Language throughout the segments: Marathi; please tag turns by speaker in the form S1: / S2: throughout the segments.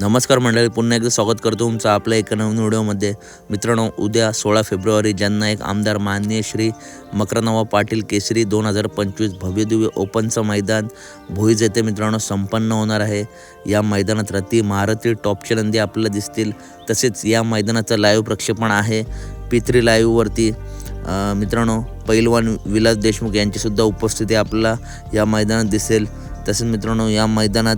S1: नमस्कार मंडळी पुन्हा एकदा स्वागत करतो तुमचं आपल्या एका नवीन व्हिडिओमध्ये. मित्रांनो उद्या सोळा फेब्रुवारी ज्यांना एक आमदार माननीय श्री मकरनवा पाटील केसरी दोन हजार पंचवीस भव्यदिव्य ओपनचं मैदान भुईज येथे मित्रांनो संपन्न होणार आहे. या मैदानात रती महारथी टॉपचे नंदी आपल्याला दिसतील. तसेच या मैदानाचं लाईव्ह प्रक्षेपण आहे. पित्री लाईव्हवरती मित्रांनो पैलवान विलास देशमुख यांचीसुद्धा उपस्थिती आपल्याला या मैदानात दिसेल. तसेच मित्रांनो या मैदानात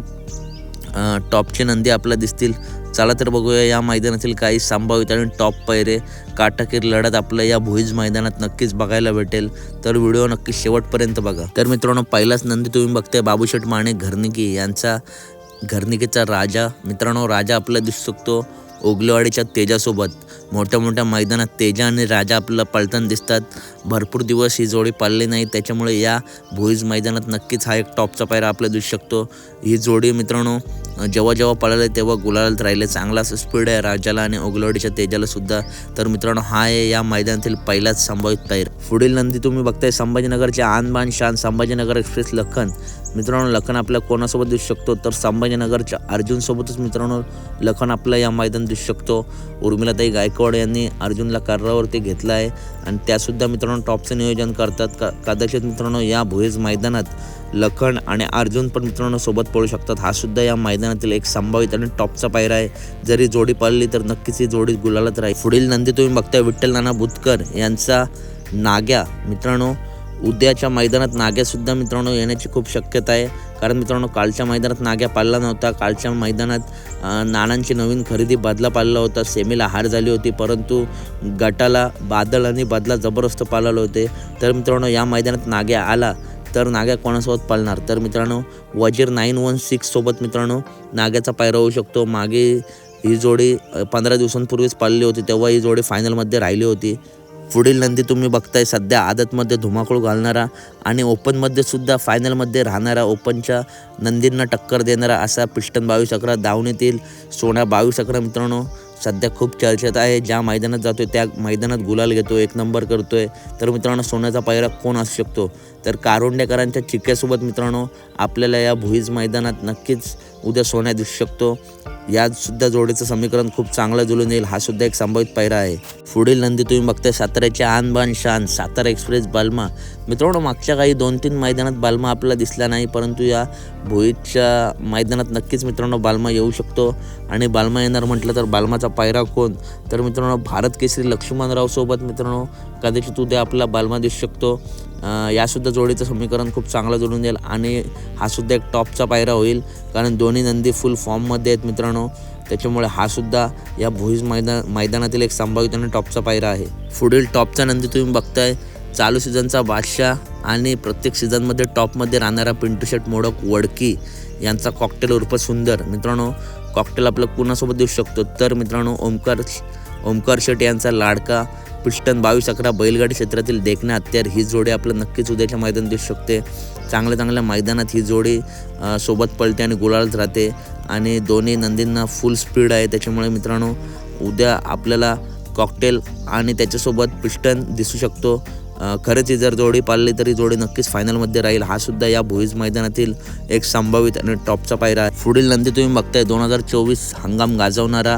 S1: टॉपचे नंदी आपल्याला दिसतील. चला तर बघूया या मैदानातील काही संभावित आणि टॉप पैरे काटाकीर लढत आपल्या या भुईज मैदानात नक्कीच बघायला भेटेल. तर व्हिडिओ नक्की शेवटपर्यंत बघा. तर मित्रांनो पहिलाच नंदी तुम्ही बघताय बाबूशेठ माणे घरनिकी. यांचा घरनिकीचा राजा. मित्रांनो राजा आपल्याला दिसू शकतो ओगलेवाडीच्या तेजासोबत. मोठ्या मोठ्या मैदानात तेजा आणि राजा आपल्याला पळताना दिसतात. भरपूर दिवस ही जोडी पाळली नाही. त्याच्यामुळे या भुईज मैदानात नक्कीच हा एक टॉपचा पायरा आपल्याला दिसू शकतो. ही जोडी मित्रांनो जेव्हा जेव्हा पळाले तेव्हा गुलालात राहिले. चांगला असं स्पीड आहे राजाला आणि ओगलवाडीच्या तेजाला सुद्धा. तर मित्रांनो हा आहे या मैदानातील पहिलाच संभावित पायर पुढील नंदी तुम्ही बघताय संभाजीनगरच्या आणबान शान संभाजीनगर एक्सप्रेस लखन. मित्रांनो लखन आपल्या कोणासोबत दिसू शकतो? तर संभाजीनगरच्या अर्जुनसोबतच मित्रांनो लखन आपला या मैदान दिसू शकतो. उर्मिलाताई गायकवाड यांनी अर्जुनला कार्यावरती घेतला आहे. आणि त्यासुद्धा मित्रांनो टॉपचं नियोजन करतात. का कदाचित मित्रांनो या भुईज मैदानात लखन आणि अर्जुन पण मित्रांनो सोबत पळू शकतात. हा सुद्धा या मैदानातील एक संभावित आणि टॉपचा पायरा आहे. जरी जोडी पाळली तर नक्कीच ही जोडी गुलालत राहील. पुढील नंदी तुम्ही बघताय विठ्ठल नाना बुतकर यांचा नाग्या मित्रांनो उद्याच्या मैदानात नाग्यासुद्धा मित्रांनो येण्याची खूप शक्यता आहे. कारण मित्रांनो कालच्या मैदानात नाग्या पाळला नव्हता. कालच्या मैदानात अं, नानांची नवीन खरेदी बदला पाळला होता. सेमीला हार झाली होती. परंतु गटाला बादल आणि बदला जबरदस्त पाळले होते. तर मित्रांनो या मैदानात नाग्या आला तर नाग्या कोणासोबत पाळणार? तर मित्रांनो वजीर नाईन वन सिक्ससोबत मित्रांनो नाग्याचा पायरा होऊ शकतो. मागे ही जोडी पंधरा दिवसांपूर्वीच पाळली होती. तेव्हा ही जोडी फायनलमध्ये राहिली होती. पुढील नंदी तुम्ही बघताय सध्या आदतमध्ये धुमाकूळ घालणारा आणि ओपनमध्ये सुद्धा फायनलमध्ये राहणारा ओपनच्या नंदींना टक्कर देणारा असा पिस्टन बावीस अकरा दावणीतील सोन्या बावीस अकरा मित्रांनो सध्या खूप चर्चेत आहे. ज्या मैदानात जातोय त्या मैदानात गुलाल घेतो एक नंबर करतोय. तर मित्रांनो सोन्याचा पायरा कोण असू शकतो? तर कारुंडेकरांच्या चिक्क्यासोबत मित्रांनो आपल्याला या भुईज मैदानात नक्कीच उद्या सोन्या दिसू शकतो. या सुद्धा जोडीचं समीकरण खूप चांगलं जुळून येईल. हा सुद्धा एक संभावित पायरा आहे. पुढील नंदी तुम्ही बघताय साताऱ्याचे आणबान शान सातारा एक्सप्रेस बालमा. मित्रांनो मागच्या काही दोन तीन मैदानात बालमा आपल्याला दिसला नाही परंतु या भुईच्या मैदानात नक्कीच मित्रांनो बालमा येऊ शकतो. आणि बालमा येणार म्हटलं तर बालमाचा पायरा कोण? तर मित्रांनो भारत केसरी लक्ष्मणरावसोबत मित्रांनो कदाचित उद्या आपला बालमा दिसू शकतो. यासुद्धा जोडीचं समीकरण खूप चांगलं जुळून येईल आणि हा सुद्धा एक टॉपचा पायरा होईल. कारण दोन्ही नंदी फुल फॉर्ममध्ये आहेत मित्रांनो. त्याच्यामुळे हा सुद्धा या भुईज मैदान मैदानातील एक संभावित आणि टॉपचा पायरा आहे. पुढील टॉपचा नंदी तुम्ही बघताय. चालू सीझनचा बादशाह आणि प्रत्येक सीझनमध्ये टॉपमध्ये राहणारा पिंटू शेट मोडक वडकी यांचा कॉकटेल उर्फ सुंदर. मित्रांनो कॉकटेल आपलं कुणासोबत देऊ शकतो? तर मित्रांनो ओमकार ओमकार शेट यांचा लाडका पिस्टन बावीस अकरा बैलगाडी क्षेत्रातील देखणे हत्यार. ही जोडी आपलं नक्कीच उद्याच्या मैदान दिसू शकते. चांगल्या चांगल्या मैदानात ही जोडी सोबत पळते आणि गुलाळत राहते. आणि दोन्ही नंदींना फुल स्पीड आहे. त्याच्यामुळे मित्रांनो उद्या आपल्याला कॉकटेल आणि त्याच्यासोबत पिस्टन दिसू शकतो. खरंच ही जर जोडी पाळली तरी जोडी नक्कीच फायनलमध्ये राहील. हा सुद्धा या भुईज मैदानातील एक संभावित आणि टॉपचा पायरा आहे. पुढील नंदी तुम्ही बघताय. दोन हजार चोवीस हंगाम गाजवणारा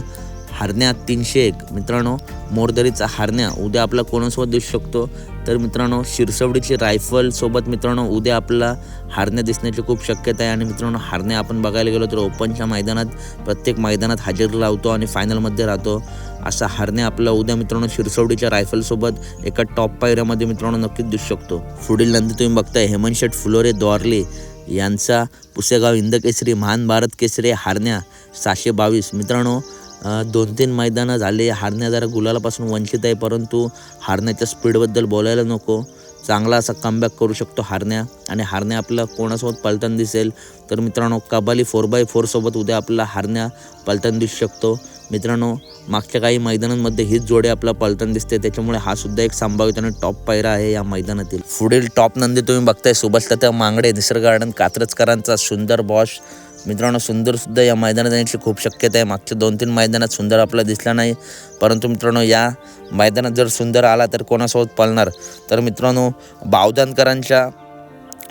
S1: हारण्या तीनशे एक. मित्रांनो मोरदरीचा हारण्या उद्या आपला कोणासोबत दिसू शकतो? तर मित्रांनो शिरसवडीची रायफल सोबत मित्रांनो उद्या आपला हारण्या दिसण्याची खूप शक्यता आहे. आणि मित्रांनो हारण्या आपण बघायला गेलो तर ओपनच्या मैदानात प्रत्येक मैदानात हजेरी लावतो आणि फायनलमध्ये राहतो. असा हारण्या आपला उद्या मित्रांनो शिरसवडीच्या रायफलसोबत एका टॉप पायऱ्यामध्ये मित्रांनो नक्कीच दिसू शकतो. पुढील नंतर तुम्ही बघताय हेमंत शेठ फुलोरे द्वारले यांचा पुसेगाव हिंद केसरी महान भारत केसरी हारण्या सहाशे बावीस. मित्रांनो दोन तीन मैदानं झाले. हारण्या जरा गुलालापासून वंचित आहे परंतु हारण्याच्या स्पीडबद्दल बोलायला नको. चांगला असा कमबॅक करू शकतो हारण्या. आणि हारण्या आपला कोणासोबत पलटण दिसेल? तर मित्रांनो कबाली फोर बाय फोरसोबत उद्या आपला हारण्या पलटण दिसू शकतो. मित्रांनो मागच्या काही मैदानांमध्ये हीच जोडी आपला पलटण दिसते. त्याच्यामुळे हा सुद्धा एक संभावित आणि टॉप पायरा आहे या मैदानातील. पुढील टॉप नंदी तुम्ही बघताय. सुभाष तात्या मांगडे निसर्ग गार्डन कात्रजकरांचा सुंदर बॉश मित्रांनो सुंदरसुद्धा या मैदानात येण्याची खूप शक्यता आहे. मागच्या दोन तीन मैदानात सुंदर आपला दिसला नाही. परंतु मित्रांनो या मैदानात जर सुंदर आला तर कोणासोबत पळणार? तर मित्रांनो बावदानकरांच्या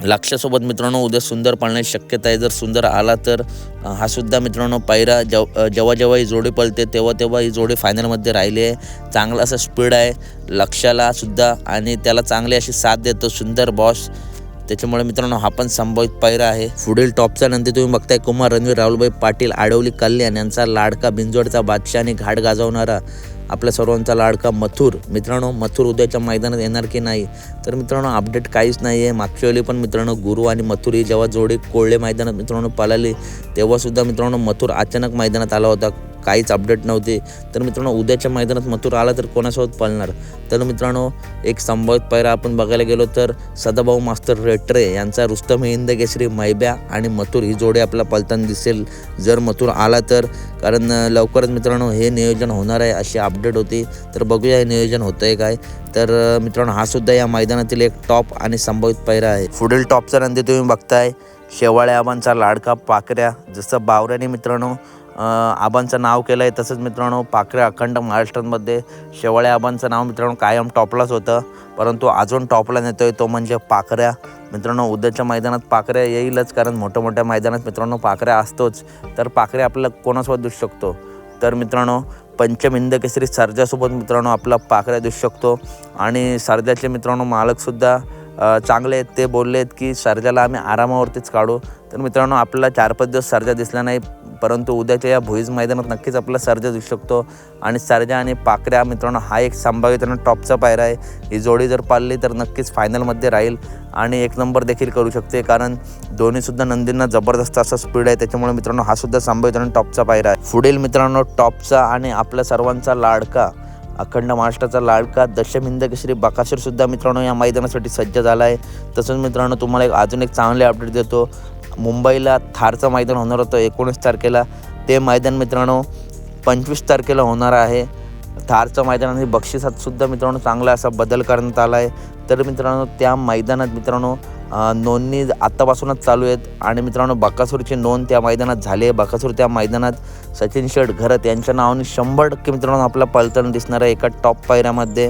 S1: लक्षासोबत मित्रांनो उद्या सुंदर पाळण्याची शक्यता आहे. जर सुंदर आला तर हा सुद्धा मित्रांनो पायरा जेव जेव्हा जेव्हा ही जोडी पळते तेव्हा तेव्हा ही जोडी फायनलमध्ये राहिली आहे. चांगला असा स्पीड आहे लक्षाला सुद्धा आणि त्याला चांगली अशी साथ देतो सुंदर बॉस त्याच्यामुळे मित्रांनो हा पण संभावित पायरा आहे. पुढील टॉपचा नंतर तुम्ही बघताय कुमार रणवीर राहुलभाई पाटील आडवली कल्याण यांचा लाडका बिंजोडचा बादशाह आणि घाट गाजवणारा आपल्या सर्वांचा लाडका मथुर. मित्रांनो मथुर उद्याच्या मैदानात येणार की नाही? तर मित्रांनो अपडेट काहीच नाही आहे मागच्या वेळी पण मित्रांनो गुरु आणि मथुर ही जेव्हा जोडी कोळले मैदानात मित्रांनो पळाली तेव्हासुद्धा मित्रांनो मथुर अचानक मैदानात आला होता. काहीच अपडेट नव्हते. तर मित्रांनो उद्याच्या मैदानात मथुर आला तर कोणासोबत पळणार? तर मित्रांनो एक संभावित पायरा आपण बघायला गेलो तर सदाभाऊ मास्तर रेट्रे यांचा रुस्तम हिंद केसरी मैब्या आणि मथुर ही जोडी आपला पलताना दिसेल. जर मथुर आला तर कारण लवकरच मित्रांनो हे नियोजन होणार आहे अशी अपडेट होती. तर बघूया हे नियोजन होतं आहे काय. तर मित्रांनो हा सुद्धा या मैदानातील एक टॉप आणि संभावित पायरा आहे. पुढील टॉपचा नंदी तुम्ही बघताय. शेवाळे आबांचा लाडका पाकऱ्या जसं बावऱ्याने मित्रांनो आबांचं नाव केलं आहे तसंच मित्रांनो पाखरे अखंड महाराष्ट्रामध्ये शेवाळे आबांचं नाव मित्रांनो कायम टॉपलाच होतं. परंतु अजून टॉपला नेतो आहे तो म्हणजे पाखऱ्या. मित्रांनो उद्याच्या मैदानात पाखऱ्या येईलच कारण मोठ्या मोठ्या मैदानात मित्रांनो पाखऱ्या असतोच. तर पाखऱ्या आपल्याला कोणासोबत दिसू शकतो? तर मित्रांनो पंचमिंद केसरी सरद्यासोबत मित्रांनो आपला पाखऱ्या दिसू शकतो. आणि सर्जाचे मित्रांनो मालकसुद्धा चांगले आहेत ते बोलले आहेत की सर्जाला आम्ही आरामावरतीच काढू. तर मित्रांनो आपल्याला चार पाच दिवस सर्जा दिसला नाही परंतु उद्याच्या या भुईज मैदानात नक्कीच आपला सर्जा दिसू शकतो. आणि सर्जा आणि पाकऱ्या मित्रांनो हा एक संभाव्य टॉपचा पायरा आहे. ही जोडी जर पाळली तर नक्कीच फायनलमध्ये राहील आणि एक नंबर देखील करू शकते कारण दोन्हीसुद्धा नंदींना जबरदस्त असा स्पीड आहे. त्याच्यामुळे मित्रांनो हा सुद्धा संभाव्यत टॉपचा पायरा आहे. पुढील मित्रांनो टॉपचा आणि आपल्या सर्वांचा लाडका अखंड महाराष्ट्राचा लाडका दशमिंद केसरी बकासूर सुद्धा मित्रांनो या मैदानासाठी सज्ज झाला आहे तसंच मित्रांनो तुम्हाला एक अजून एक चांगले अपडेट देतो. मुंबईला थारचं मैदान होणार होतं एकोणीस तारखेला. ते मैदान मित्रांनो पंचवीस तारखेला होणार आहे. थारचं मैदान आणि बक्षिसातसुद्धा मित्रांनो चांगला असा बदल करण्यात आला आहे तर मित्रांनो त्या मैदानात मित्रांनो नोंदणी आत्तापासूनच चालू आहेत. आणि मित्रांनो बकासूरची नोंद त्या मैदानात झाली आहे. बकासूर त्या मैदानात सचिन शेट घरत यांच्या नावाने शंभर टक्के मित्रांनो आपला पलतण दिसणार आहे एका टॉप पायऱ्यामध्ये.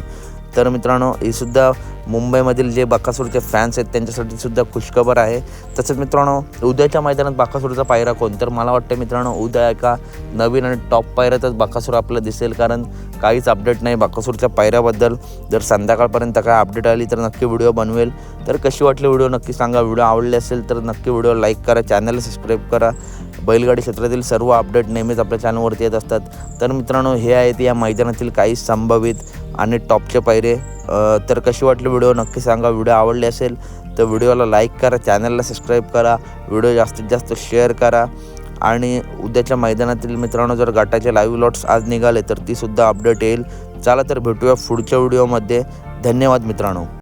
S1: तर मित्रांनो ही सुद्धा मुंबईमधील जे बकासूरचे फॅन्स आहेत त्यांच्यासाठी सुद्धा खुशखबर आहे. तसंच मित्रांनो उद्याच्या मैदानात बकासूरचा पायरा कोण? तर मला वाटतं मित्रांनो उद्या एका नवीन आणि टॉप पायऱ्यातच बाकासूर आपल्याला दिसेल. कारण काहीच अपडेट नाही बाकासूरच्या पायऱ्याबद्दल. जर संध्याकाळपर्यंत काय अपडेट आली तर नक्की व्हिडिओ बनवेल. तर कशी वाटली व्हिडिओ नक्की सांगा. व्हिडिओ आवडले असेल तर नक्की व्हिडिओ लाईक करा. चॅनलला सबस्क्राईब करा. बैलगाडी क्षेत्रातील सर्व अपडेट नेहमीच आपल्या चॅनलवरती येत असतात. तर मित्रांनो हे आहेत या मैदानातील काही संभावित आणि टॉपचे पायरे. तर कशी वाटली व्हिडिओ नक्की सांगा. व्हिडिओ आवडले असेल तर व्हिडिओला लाईक करा चॅनलला सबस्क्राईब करा व्हिडिओ जास्तीत जास्त शेअर करा. आणि उद्याच्या मैदानातील मित्रांनो जर गटाचे लाईव्ह लॉट्स आज निघाले तर तीसुद्धा अपडेट येईल. चला तर भेटूया पुढच्या व्हिडिओमध्ये धन्यवाद मित्रांनो.